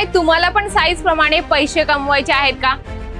काय तुम्हाला पण साईज प्रमाणे पैसे कमवायचे आहेत का?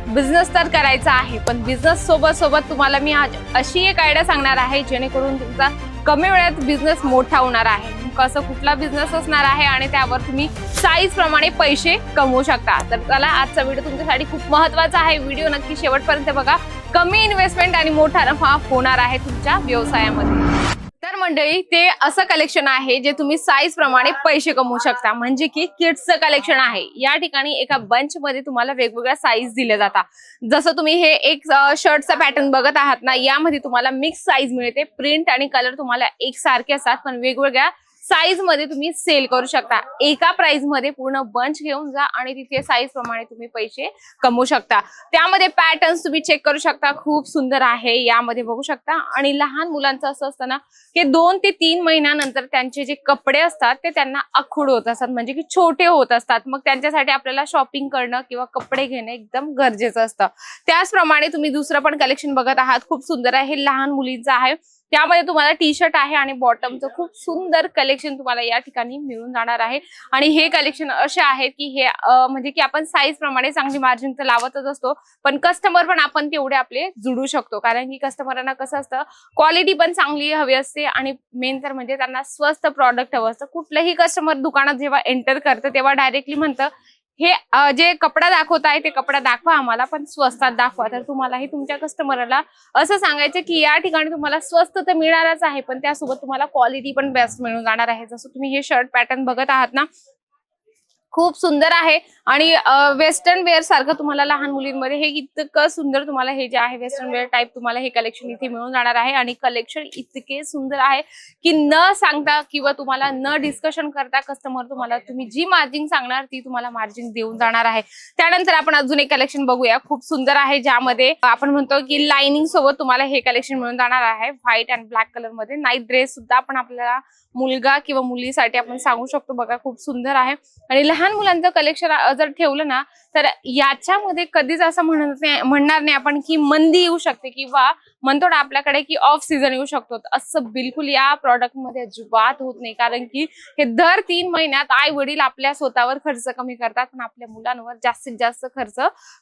बिझनेस तर करायचा आहे पण बिझनेस सोबत सोबत तुम्हाला मी आज अशी एक आयडिया सांगणार आहे जेणेकरून तुमचा कमी वेळात बिझनेस मोठा होणार आहे. कसं कुठला बिझनेस असणार आहे आणि त्यावर तुम्ही साईज प्रमाणे पैसे कमवू शकता. तर चला आजचा व्हिडिओ तुमच्यासाठी खूप महत्त्वाचा आहे. व्हिडिओ नक्की शेवटपर्यंत बघा. कमी इन्व्हेस्टमेंट आणि मोठा नफा होणार आहे तुमच्या व्यवसायामध्ये. मंडळी ते असं कलेक्शन आहे जे तुम्ही साईज प्रमाणे पैसे कमवू शकता. म्हणजे की किड्सचं कलेक्शन आहे. या ठिकाणी एका बंच मध्ये तुम्हाला वेगवेगळ्या साईज दिल्या जातात. जसं तुम्ही हे एक शर्टचा पॅटर्न बघत आहात ना यामध्ये तुम्हाला मिक्स साईज मिळते. प्रिंट आणि कलर तुम्हाला एक सारखे असतात पण वेगवेगळ्या साईजमध्ये तुम्ही सेल करू शकता. एका प्राइसमध्ये पूर्ण बंच घेऊन जा आणि तिथे साईज प्रमाणे तुम्ही पैसे कमवू शकता. त्यामध्ये पॅटर्न्स तुम्ही चेक करू शकता. खूप सुंदर आहे. यामध्ये बघू शकता. आणि लहान मुलांचं असं असतं ना की दोन ते तीन महिन्यानंतर त्यांचे जे कपडे असतात ते त्यांना आखूड होत असतात. म्हणजे की छोटे होत असतात. मग त्यांच्यासाठी आपल्याला शॉपिंग करणं किंवा कपडे घेणं एकदम गरजेचं असतं. त्याचप्रमाणे तुम्ही दुसरं पण कलेक्शन बघत आहात. खूप सुंदर आहे. हे लहान मुलींचं आहे. त्यामध्ये तुम्हाला टी शर्ट आहे आणि बॉटमचं खूप सुंदर कलेक्शन तुम्हाला या ठिकाणी मिळून जाणार आहे. आणि हे कलेक्शन असे आहेत की हे म्हणजे की आपण साईज प्रमाणे चांगली मार्जिन तर लावतच असतो पण कस्टमर पण आपण तेवढे आपले जुडू शकतो. कारण की कस्टमरांना कसं असतं क्वालिटी पण चांगली हवी असते आणि मेन तर म्हणजे त्यांना स्वस्त प्रॉडक्ट हवं असतं. कुठलंही कस्टमर दुकानात जेव्हा एंटर करतं तेव्हा डायरेक्टली म्हणतं हे जे कपडा दाखवत आहे ते कपडा दाखवा आम्हाला पण स्वस्तात दाखवा. तर तुम्हालाही तुमच्या कस्टमरला असं सांगायचं की या ठिकाणी तुम्हाला स्वस्त तर मिळणारच आहे पण त्यासोबत तुम्हाला क्वालिटी पण बेस्ट मिळून जाणार आहे. जसं तुम्ही हे शर्ट पॅटर्न बघत आहात ना खूप सुंदर आहे. आणि वेस्टर्न वेअर सारखं तुम्हाला लहान मुलींमध्ये हे इतकं सुंदर तुम्हाला हे जे आहे वेस्टर्न वेअर टाईप तुम्हाला हे कलेक्शन इथे मिळून जाणार आहे. आणि कलेक्शन इतके सुंदर आहे की न सांगता किंवा तुम्हाला न डिस्कशन करता कस्टमर तुम्हाला तुम्ही जी मार्जिन सांगणार ती तुम्हाला मार्जिन देऊन जाणार आहे. त्यानंतर आपण अजून एक कलेक्शन बघूया. खूप सुंदर आहे ज्यामध्ये आपण म्हणतो की लाइनिंग सोबत तुम्हाला हे कलेक्शन मिळून जाणार आहे. व्हाईट अँड ब्लॅक कलरमध्ये. नाईट ड्रेस सुद्धा आपण आपल्याला मुलगा किंवा मुलीसाठी आपण सांगू शकतो. बघा खूप सुंदर आहे. आणि लहान मुलांचं कलेक्शन जर ठेवलं ना तर याच्यामध्ये कधीच असं म्हणत नाही म्हणणार नाही आपण की मंदी येऊ शकते किंवा म्हणतो ना आपल्याकडे की ऑफ सीझन येऊ शकतो. असं बिलकुल या प्रॉडक्टमध्ये अजिबात होत नाही. कारण की हे दर तीन महिन्यात आई वडील आपल्या स्वतःवर खर्च कमी करतात पण आपल्या मुलांवर जास्तीत जास्त खर्च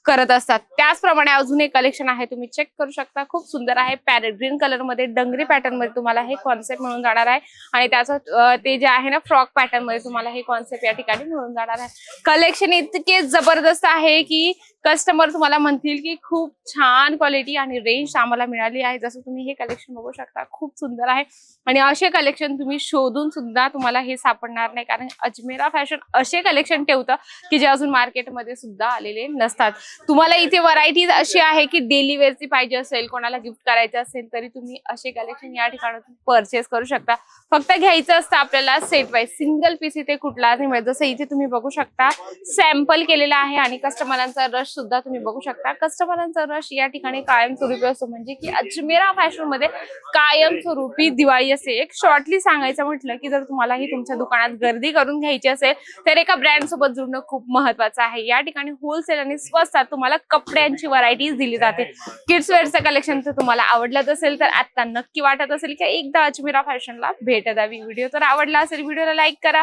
करत असतात. त्याचप्रमाणे अजून एक कलेक्शन आहे तुम्ही चेक करू शकता. खूप सुंदर आहे. पॅरेट ग्रीन कलरमध्ये डंगरी पॅटर्नमध्ये तुम्हाला हे कॉन्सेप्ट मिळून जाणार आहे. आणि त्याचं ते जे आहे ना फ्रॉक पॅटर्नमध्ये तुम्हाला हे कॉन्सेप्ट या ठिकाणी मिळून जाणार आहे. कलेक्शन इतके जबरदस्त आहे की कस्टमर तुम्हाला म्हणतील की खूप छान क्वालिटी आणि रेंज आम्हाला मिळाली आहे. जसं तुम्ही हे कलेक्शन बघू शकता खूप सुंदर आहे. आणि असे कलेक्शन तुम्ही शोधून सुद्धा तुम्हाला हे सापडणार नाही. कारण अजमेरा फॅशन असे कलेक्शन ठेवतं की जे अजून मार्केटमध्ये सुद्धा आलेले नसतात. तुम्हाला इथे व्हरायटीज अशी आहे की डेली वेअरची पाहिजे असेल कोणाला गिफ्ट करायचं असेल तरी तुम्ही असे कलेक्शन या ठिकाणातून परचेस करू शकता. फक्त घ्यायचं असतं आपल्याला सेट वाईज सिंगल पीस इथे कुठला नाही मिळत जसं इथे तुम्ही बघू शकता. सॅम्पल केलेला आहे आणि कस्टमरांचा रश सुद्धा तुम्ही बघू शकता. कस्टमरांचा रश या ठिकाणी कायमस्वरूपी असतो. म्हणजे की अजमेरा फॅशनमध्ये कायमस्वरूपी दिवाळी असते एक शॉर्टली सांगायचं म्हटलं की जर तुम्हालाही तुमच्या दुकानात गर्दी करून घ्यायची असेल तर एका ब्रँड सोबत जुळणं खूप महत्वाचं आहे. या ठिकाणी होलसेल आणि स्वस्तात तुम्हाला कपड्यांची व्हरायटीज दिली जाते. किड्स वेअरचं कलेक्शन जर तुम्हाला आवडलं असेल तर आता नक्की वाटत असेल की एकदा अजमेरा फॅशनला भेट द्यावी. व्हिडिओ तर आवडला असेल व्हिडिओला लाईक करा.